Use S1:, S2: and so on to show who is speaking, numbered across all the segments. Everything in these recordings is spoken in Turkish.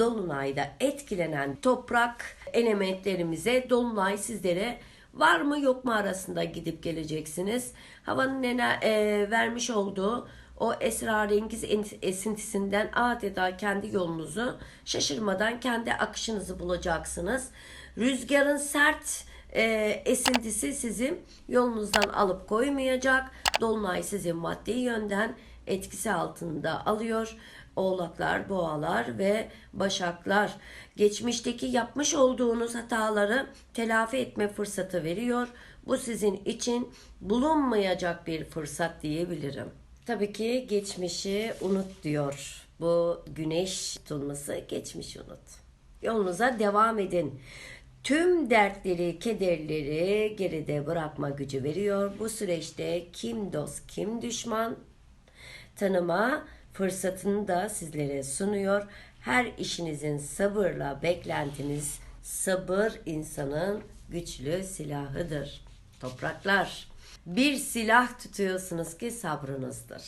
S1: dolunayda etkilenen toprak elementlerimize dolunay sizlere var mı yok mu arasında gidip geleceksiniz. Havanın ener- e, vermiş olduğu o esrarengiz en- esintisinden adeta kendi yolunuzu şaşırmadan kendi akışınızı bulacaksınız. Rüzgarın sert e, esintisi sizi yolunuzdan alıp koymayacak. Dolunay sizi maddi yönden etkisi altında alıyor. Oğlaklar, boğalar ve başaklar geçmişteki yapmış olduğunuz hataları telafi etme fırsatı veriyor. Bu sizin için bulunmayacak bir fırsat diyebilirim. Tabii ki geçmişi unut diyor. Bu güneş tutulması geçmişi unut. Yolunuza devam edin. Tüm dertleri, kederleri geride bırakma gücü veriyor. Bu süreçte kim dost, kim düşman tanıma fırsatını da sizlere sunuyor. Her işinizin sabırla beklentiniz sabır insanın güçlü silahıdır. Topraklar. Bir silah tutuyorsunuz ki sabrınızdır.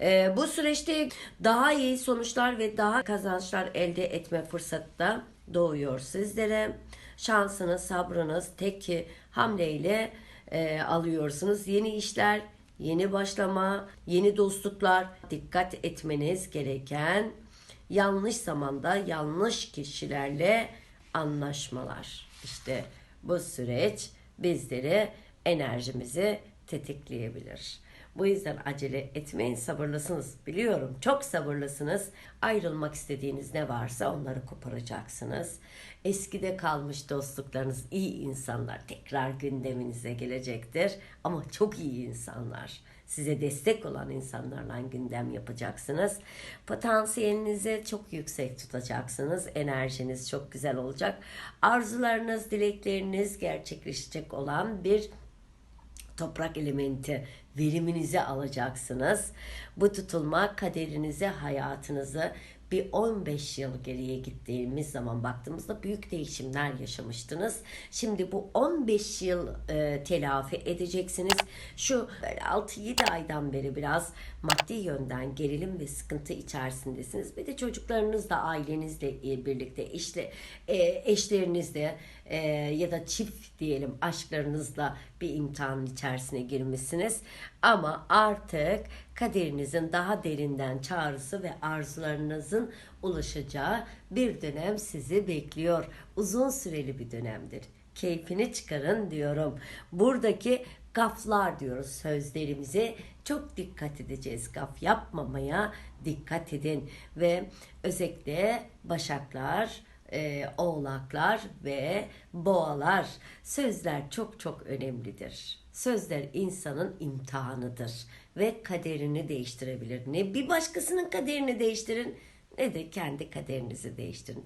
S1: Ee, bu süreçte daha iyi sonuçlar ve daha kazançlar elde etme fırsatı da doğuyor sizlere. Şansınız, sabrınız tek ki hamleyle e, alıyorsunuz. Yeni işler, yeni başlama, yeni dostluklar dikkat etmeniz gereken yanlış zamanda yanlış kişilerle anlaşmalar. İşte bu süreç bizleri enerjimizi tetikleyebilir. Bu yüzden acele etmeyin, sabırlısınız. Biliyorum, çok sabırlısınız. Ayrılmak istediğiniz ne varsa onları koparacaksınız. Eskide kalmış dostluklarınız, iyi insanlar tekrar gündeminize gelecektir. Ama çok iyi insanlar. Size destek olan insanlarla gündem yapacaksınız. Potansiyelinizi çok yüksek tutacaksınız. Enerjiniz çok güzel olacak. Arzularınız, dilekleriniz gerçekleşecek olan bir toprak elementi veriminizi alacaksınız. Bu tutulma kaderinizi, hayatınızı bir 15 yıl geriye gittiğimiz zaman baktığımızda büyük değişimler yaşamıştınız. Şimdi bu 15 yıl e, telafi edeceksiniz. Şu böyle 6-7 aydan beri biraz maddi yönden gerilim ve sıkıntı içerisindesiniz. Bir de çocuklarınızla, ailenizle birlikte, işte e, eşlerinizle e, ya da çift diyelim aşklarınızla bir imtihanın içerisine girmişsiniz. Ama artık kaderinizin daha derinden çağrısı ve arzularınızın ulaşacağı bir dönem sizi bekliyor. Uzun süreli bir dönemdir. Keyfini çıkarın diyorum. Buradaki gaflar diyoruz sözlerimize çok dikkat edeceğiz. Gaf yapmamaya dikkat edin ve özellikle başaklar, e, oğlaklar ve boğalar sözler çok çok önemlidir. Sözler insanın imtihanıdır ve kaderini değiştirebilir. Ne bir başkasının kaderini değiştirin ne de kendi kaderinizi değiştirin.